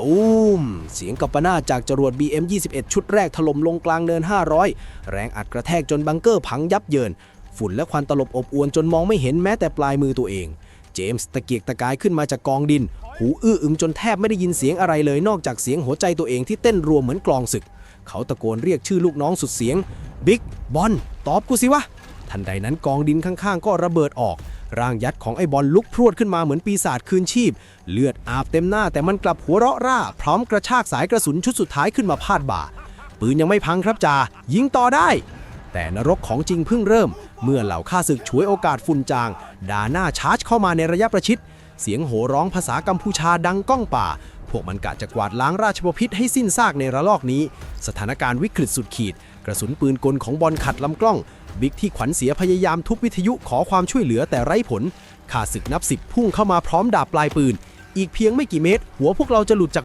ตูม เสียงกัปปนาจากจรวด BM21 ชุดแรกถล่มลงกลางเนิน 500 แรงอัดกระแทกจนบังเกอร์พังยับเยิน ฝุ่นและควันตลบอบอวนจนมองไม่เห็นแม้แต่ปลายมือตัวเอง เจมส์ตะเกียกตะกายขึ้นมาจากกองดิน หูอื้ออึงจนแทบไม่ได้ยินเสียงอะไรเลยนอกจากเสียงหัวใจตัวเองที่เต้นรัวเหมือนกลองศึก เขาตะโกนเรียกชื่อลูกน้องสุดเสียง บิ๊กบอลตอบกูสิวะทันใดนั้นกองดินข้างๆ ก็ระเบิดออก ร่างยัดของไอ้บอลลุกพรวดขึ้นมาเหมือนปีศาจคืนชีพ เลือดอาบเต็มหน้าแต่มันกลับหัวเราะร่า พร้อมกระชากสายกระสุนชุดสุดท้ายขึ้นมาพาดบ่า ปืนยังไม่พังครับจ่ายิงต่อได้ แต่นรกของจริงเพิ่งเริ่ม เมื่อเหล่าข้าศึกฉวยโอกาสฝุ่นจาง ด่าหน้าชาร์จเข้ามาในระยะประชิด เสียงโห่ร้องภาษากัมพูชาดังก้องป่า พวกมันกะจะกวาดล้างราชบพิษให้สิ้นซากในระลอกนี้ สถานการณ์วิกฤตสุดขีด กระสุนปืนกลของบอลขัดลำกล้อง บิ๊กที่ขวัญเสียพยายามทุบวิทยุขอความช่วยเหลือแต่ไร้ผลข้าศึกนับสิบพุ่งเข้ามาพร้อมดาบปลายปืน อีกเพียงไม่กี่เมตร หัวพวกเราจะหลุดจาก